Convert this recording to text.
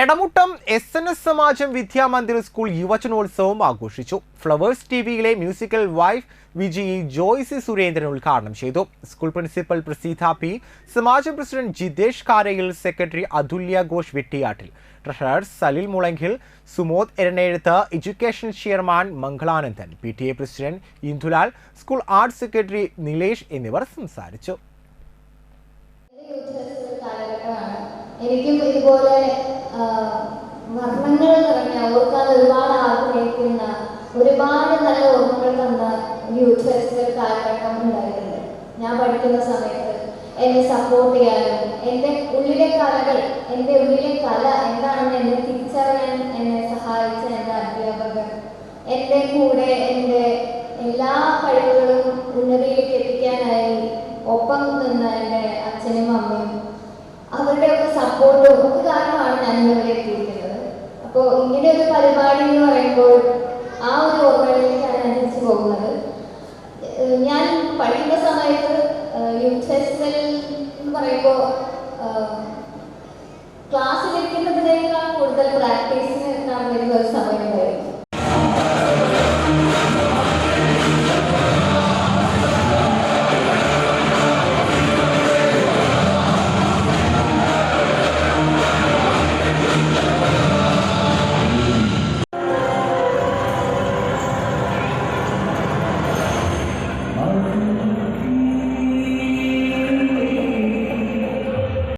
Edamuttam S N S Samajam Vidyamandir school യുവജനോത്സവം ആഘോഷിച്ചു. Flowers T വിയിലെ musical wife Viji Joicy Surendran ഉദ്ഘാടനം ചെയ്തു. School principal Praseetha P Samajam president Jithesh Karayil secretary Athulya Ghosh Vettiyattil. Treasurer Salil Mulankil Sumod Eranezhuth education chairman Mangalanandan P T A president Indulal school arts secretary Nilesh എന്നിവർ സംസാരിച്ചു. എനിക്കും ഇതുപോലെ വർണങ്ങൾ നിറഞ്ഞ ഓർക്കാൻ ഒരുപാട് ആഗ്രഹിക്കുന്ന ഒരുപാട് നല്ല ഓർമ്മകൾ തന്ന യൂത്ത് ഫെസ്റ്റിവൽ കാലഘട്ടം ഉണ്ടായിട്ടുണ്ട്. ഞാൻ പഠിക്കുന്ന സമയത്ത് എന്നെ സപ്പോർട്ട് ചെയ്യാനും എന്റെ ഉള്ളിലെ കലകൾ എന്റെ ഉള്ളിലെ കല എന്താണെന്ന് എന്നെ തിരിച്ചറിയാൻ എന്നെ സഹായിച്ച എന്റെ അധ്യാപകർ എന്റെ കൂടെ എന്റെ എല്ലാ കഴിവുകളും ഉന്നതിയിലേക്ക് എത്തിക്കാനായി ഒപ്പം നിന്ന എന്റെ അച്ഛനും അമ്മയും ഡിസ്റ്റൻസിൽ എന്ന് പറയുമ്പോൾ ക്ലാസ്സിലിരിക്കുന്നതിനേക്കാൾ കൂടുതൽ പ്രാക്ടീസിന് നടന്നിരുന്നത്